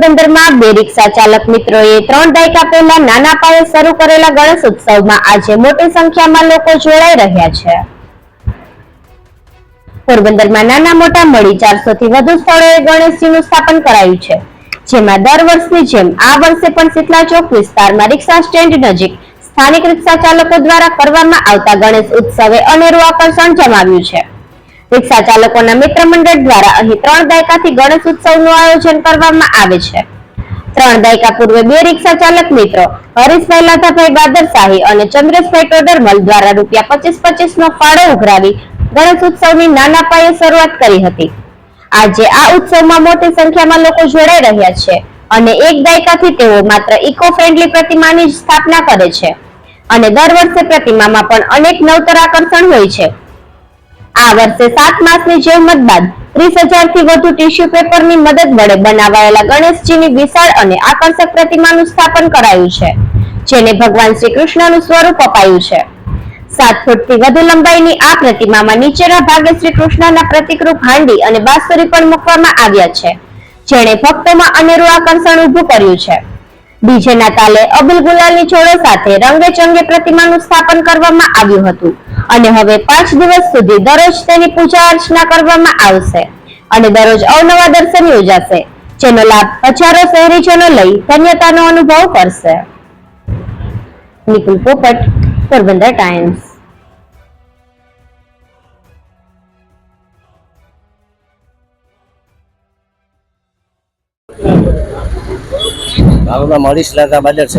પોરબંદરમાં બે રિક્ષા ચાલક મિત્રોએ ત્રણ દાયકા પહેલા નાના પાયે શરૂ કરેલા ગણેશ ઉત્સવમાં આજે મોટી સંખ્યામાં લોકો જોડાઈ રહ્યા છે. પોરબંદરમાં નાના મોટા મળી ચારસો થી વધુ સ્થળોએ ગણેશજીનું સ્થાપન કરાયું છે. જેમાં દર વર્ષની જેમ આ વર્ષે પણ શીતલા ચોક વિસ્તારમાં રિક્ષા સ્ટેન્ડ નજીક સ્થાનિક રિક્ષા ચાલકો દ્વારા કરવામાં આવતા ગણેશ ઉત્સવે અનેરું આકર્ષણ જમાવ્યું છે. રિક્ષા ચાલકોના મિત્ર મંડળ દ્વારા અહીં ત્રણ દાયકાથી ગણેશ ઉત્સવનું આયોજન કરવામાં આવે છે. ત્રણ દાયકા પૂર્વે બે રિક્ષા ચાલક મિત્રો, હરીશભાઈ લાથાભાઈ બાદરશાહી અને ચંદ્રેશભાઈ ટોડરમલ દ્વારા રૂપિયા પચીસ પચીસ નો ફાળો ઉઘરાવી ગણેશ ઉત્સવની નાના પાયે શરૂઆત કરી હતી. આજે આ ઉત્સવમાં મોટી સંખ્યામાં લોકો જોડાઈ રહ્યા છે અને એક દાયકાથી તેઓ માત્ર ઇકો ફ્રેન્ડલી પ્રતિમાની સ્થાપના કરે છે. અને દર વર્ષે પ્રતિમામાં પણ અનેક નવતર આકર્ષણ હોય છે. આ વર્ષે સાત માસની જેમત બાદ ત્રીસ હજારથી વધુ ટીશ્યુ પેપરની મદદ વડે બનાવાયેલા ગણેશજીની વિશાળ અને આકર્ષક પ્રતિમાનું સ્થાપન કરાયું છે, જેને ભગવાન શ્રી કૃષ્ણનું સ્વરૂપ અપાયું છે. સાત ફૂટથી વધુ લંબાઈની આ પ્રતિમામાં નીચેના ભાગે શ્રી કૃષ્ણના પ્રતિકરૂપ હાંડી અને બાંસુરી પણ મૂકવામાં આવ્યા છે, જેણે ભક્તોમાં અનેરું આકર્ષણ ઊભું કર્યું છે. ડીજેના તાલે અબુલ ગુલાલની છોડો સાથે રંગે ચંગે પ્રતિમાનું સ્થાપન કરવામાં આવ્યું હતું. અને હવે પાંચ દિવસ સુધી દરરોજ તેની પૂજા અર્ચના કરવામાં આવશે. અને દરરોજ અવનવા દર્શન યોજાશે, જેનો લાભ હજારો શહેરીજનો લઈ ધન્યતાનો અનુભવ કરશે. નિકુલ પોપટ, પોરબંદર ટાઈમ્સ. મારું નામ હરીશ લાતા બાદર છે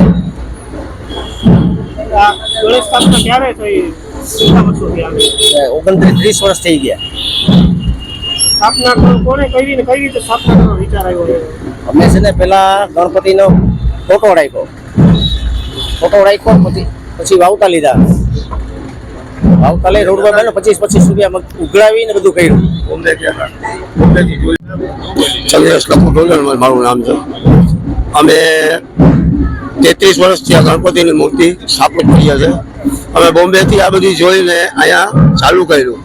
ઓગણત્રીસ ત્રીસ વર્ષ થઈ ગયા. અમે છે ને પેલા ગણપતિનો ફોટો રાખ્યો. ફોટો રાખ્યો પછી પછી વાવતા લીધા. વાવતા લઈ રોડ પર પચીસ પચીસ રૂપિયા ઉઘડાવીને બધું કર્યું. ચંદ્રેશ લખુ મારું નામ છે. અમે તેત્રીસ વર્ષથી આ ગણપતિની મૂર્તિ સ્થાપિત કરીએ છે. અમે બોમ્બેથી આ બધી જોઈને અહીંયા ચાલુ કર્યું.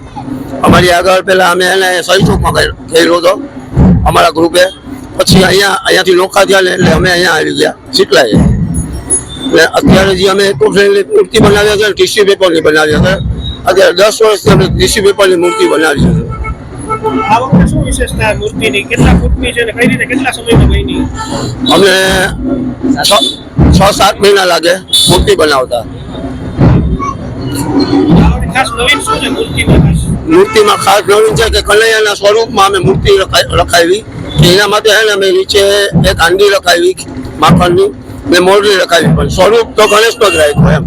અમારી આગળ પહેલાં અમે એને સહીચોકમાં કર્યો હતો અમારા ગ્રુપે. પછી અહીંયા, અહીંયાથી નોખા થયા ને એટલે અમે અહીંયા આવી ગયા શીતલાએ એટલે અત્યારે જે અમે ઇકો ફ્રેન્ડલી મૂર્તિ બનાવ્યા છે ટીસ્યુ પેપરની બનાવ્યા છે. અત્યારે દસ વર્ષથી અમે ટીસ્યુ પેપરની મૂર્તિ બનાવી છે. આ વખતે શું વિશેષતા? મૂર્તિની કેટલા ફૂટની છે ને કઈ રીતે કેટલા સમયમાં બની? અમને છ છ સાત મહિના લાગે મૂર્તિ બનાવતા. મૂર્તિમાં ખાસ? નવીન છે કે કનૈયાના સ્વરૂપમાં અમે મૂર્તિ રખાવી એના માટે છે ને અમે નીચે એક હાંડી રખાવી માખણની. ને મોરલી રખાવી પણ. સ્વરૂપ તો ગણેશનો જ રાખ્યો એમ.